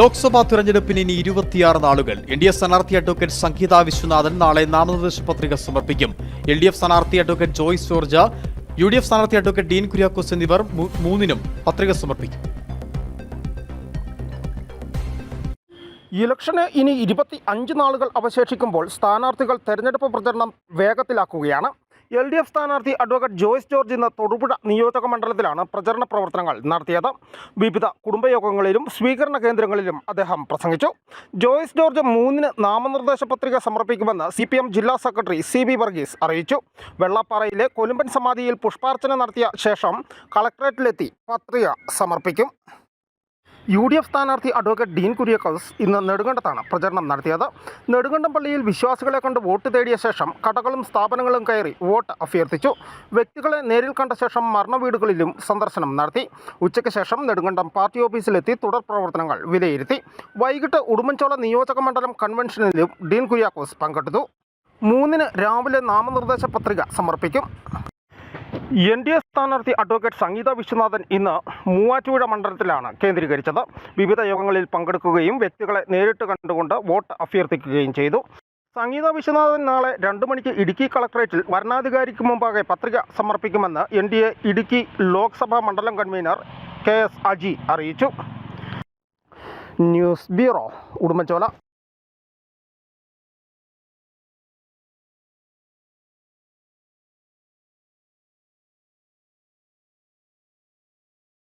ലോക്സഭാ തെരഞ്ഞെടുപ്പിന് ഇനി ഇരുപത്തിയാറ് നാളുകൾ. എൻ ഡി എഫ് സ്ഥാനാർത്ഥി അഡ്വക്കേറ്റ് സംഗീത വിശ്വനാഥൻ നാളെ നാമനിർദ്ദേശ പത്രിക സമർപ്പിക്കും. എൽ ഡി എഫ് സ്ഥാനാർത്ഥി advocate Joice George U D F സ്ഥാനാർത്ഥി അഡ്വക്കേറ്റ് ഡീൻ കുര്യാക്കോസ് എന്നിവർ മൂന്നിനും പത്രിക സമർപ്പിക്കും. ഇലക്ഷന് ഇനി ഇരുപത്തി അഞ്ച് നാളുകൾ അവശേഷിക്കുമ്പോൾ സ്ഥാനാർത്ഥികൾ തെരഞ്ഞെടുപ്പ് പ്രചരണം വേഗത്തിലാക്കുകയാണ്. എൽ ഡി എഫ് സ്ഥാനാർത്ഥി അഡ്വക്കേറ്റ് ജോയ്സ് ജോർജ് ഇന്ന് തൊടുപുഴ നിയോജക മണ്ഡലത്തിലാണ് പ്രചരണ പ്രവർത്തനങ്ങൾ നടത്തിയത്. വിവിധ കുടുംബയോഗങ്ങളിലും സ്വീകരണ കേന്ദ്രങ്ങളിലും അദ്ദേഹം പ്രസംഗിച്ചു. ജോയ്സ് ജോർജ് മൂന്നിന് നാമനിർദ്ദേശ പത്രിക സമർപ്പിക്കുമെന്ന് സി ജില്ലാ സെക്രട്ടറി സി ബി വർഗീസ് അറിയിച്ചു. വെള്ളപ്പാറയിലെ കൊലുമ്പൻ സമാധിയിൽ പുഷ്പാർച്ചന നടത്തിയ ശേഷം കളക്ട്രേറ്റിലെത്തി പത്രിക സമർപ്പിക്കും. യു ഡി എഫ് സ്ഥാനാർത്ഥി അഡ്വക്കേറ്റ് ഡീൻ കുര്യാക്കോസ് ഇന്ന് നെടുങ്കണ്ടത്താണ് പ്രചരണം നടത്തിയത്. നെടുങ്കണ്ടം പള്ളിയിൽ വിശ്വാസികളെ കൊണ്ട് വോട്ട് തേടിയ ശേഷം കടകളും സ്ഥാപനങ്ങളും കയറി വോട്ട് അഭ്യർത്ഥിച്ചു. വ്യക്തികളെ നേരിൽ കണ്ട ശേഷം മരണ വീടുകളിലും സന്ദർശനം നടത്തി. ഉച്ചയ്ക്ക് ശേഷം നെടുങ്കണ്ടം പാർട്ടി ഓഫീസിലെത്തി തുടർ പ്രവർത്തനങ്ങൾ വിലയിരുത്തി. വൈകിട്ട് ഉടുമ്പൻചോള നിയോജക മണ്ഡലം കൺവെൻഷനിലും ഡീൻ കുര്യാക്കോസ് പങ്കെടുത്തു. മൂന്നിന് രാവിലെ നാമനിർദ്ദേശ പത്രിക സമർപ്പിക്കും. എൻ ഡി എ സ്ഥാനാർത്ഥി അഡ്വക്കേറ്റ് സംഗീത വിശ്വനാഥൻ ഇന്ന് മൂവാറ്റുപുഴ മണ്ഡലത്തിലാണ് കേന്ദ്രീകരിച്ചത്. വിവിധ യോഗങ്ങളിൽ പങ്കെടുക്കുകയും വ്യക്തികളെ നേരിട്ട് കണ്ടുകൊണ്ട് വോട്ട് അഭ്യർത്ഥിക്കുകയും ചെയ്തു. സംഗീത വിശ്വനാഥൻ നാളെ രണ്ട് മണിക്ക് ഇടുക്കി കളക്ടറേറ്റിൽ വരണാധികാരിക്ക് മുമ്പാകെ പത്രിക സമർപ്പിക്കുമെന്ന് N D A Idukki Lok Sabha മണ്ഡലം കൺവീനർ കെ എസ് അജി അറിയിച്ചു. News bureau Udumbanchola.